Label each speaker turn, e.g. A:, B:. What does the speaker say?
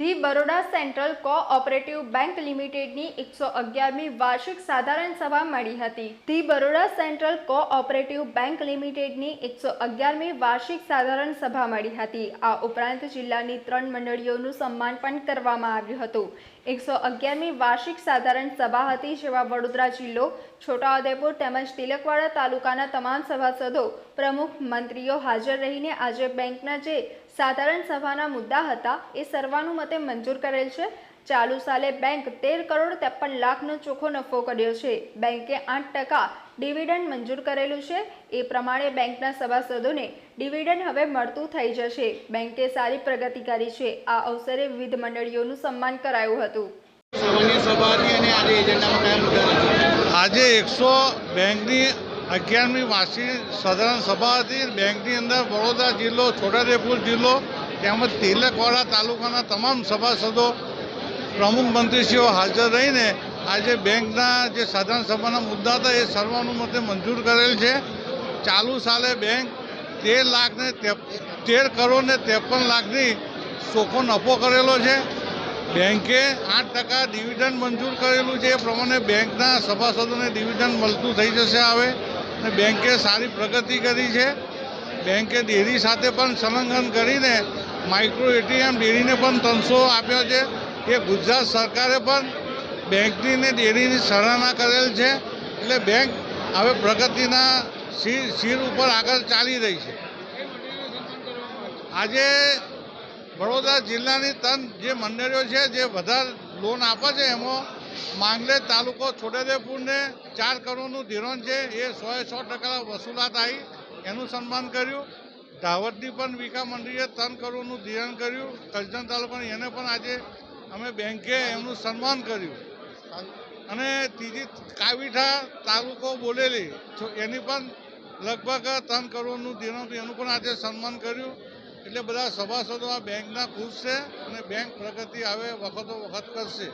A: The Baroda central cooperative bank લિમિટેડની એકસો અગિયારમી વાર્ષિક સાધારણ સભા મળી હતી. The Baroda central cooperative bank લિમિટેડની એકસો અગિયારમી વાર્ષિક સાધારણ સભા મળી હતી. આ ઉપરાંત જિલ્લાની ત્રણ મંડળીઓનું સન્માન પણ કરવામાં આવ્યું હતું. એકસો અગિયારમી વાર્ષિક સાધારણ સભા હતી જેમાં વડોદરા જિલ્લો, છોટાઉદેપુર તેમજ તિલકવાડા તાલુકાના તમામ સભાસદો, પ્રમુખ મંત્રીઓ હાજર રહીને આજે બેંકના જે સાધારણ સભાના મુદ્દા હતા એ સર્વાનુમતે મંજૂર કરેલ છે. ચાલુ સાલે બેંક તેર કરોડ ત્રેપન લાખનો ચોખ્ખો નફો કર્યો છે. બેંકે આઠ ટકા ડિવિડન્ડ મંજૂર કરેલું છે. એ પ્રમાણે બેંકના સભાસદોને ડિવિડન્ડ હવે મળતું થઈ જશે. બેંકે સારી પ્રગતિ કરી છે. આ અવસરે વિવિધ મંડળીઓનું સન્માન કરાયું હતું.
B: આજે
C: એકસો બેંકની અગિયારમી વાર્ષિક સાધારણ સભા હતી. બેંકની અંદર વડોદરા જિલ્લો છોટાઉદેપુર જિલ્લો તેમજ તિલકવાડા તાલુકાના તમામ સભાસદો પ્રમુખ મંત્રીશ્રીઓ હાજર રહીને આજે બેંકના જે સાધારણ સભાના મુદ્દા હતા એ સર્વાનુમતે મંજૂર કરેલ છે. ચાલુ સાલે બેંક તેર લાખને તેર કરોડ ને ત્રેપન લાખની ચોખ્ખો નફો કરેલો છે. બેંકે આઠ ટકા ડિવિડન્ડ મંજૂર કરેલું છે. એ પ્રમાણે બેંકના સભાસદોને ડિવિડન્ડ મળતું થઈ જશે હવે અને બેંકે સારી પ્રગતિ કરી છે. બેંકે ડેરી સાથે પણ સંલગ્ન કરીને માઇક્રો એટીએમ ડેરીને પણ ત્રણસો આપ્યો છે. એ ગુજરાત સરકારે પણ બેંકની ને ડેરીની સરાહના કરેલ છે. એટલે બેંક હવે પ્રગતિના શીર શીર ઉપર આગળ ચાલી રહી છે. આજે વડોદરા જિલ્લાની ત્રણ જે મંડળીઓ છે, જે વધારે લોન આપે છે, એમાં માંગલેજ તાલુકો છોટાઉદેપુરને ચાર કરોડનું ધિરાણ છે. એ સો સો ટકા વસૂલાત આવી એનું સન્માન કર્યું. દાવતની પણ વિકા મંડળીએ ત્રણ કરોડનું ધિરાણ કર્યું. કરજણ તાલુકાની એને પણ આજે અમે બેંકે એમનું સન્માન કર્યું. અને ત્રીજી કાવીઠા તાલુકો બોલેલી એની પણ લગભગ ત્રણ કરોડનું ધિરાણ એનું પણ આજે સન્માન કર્યું. એટલે બધા સભાસદો આ બેંકના ખુશ છે અને બેંક પ્રગતિ હવે વખતો વખત કરશે.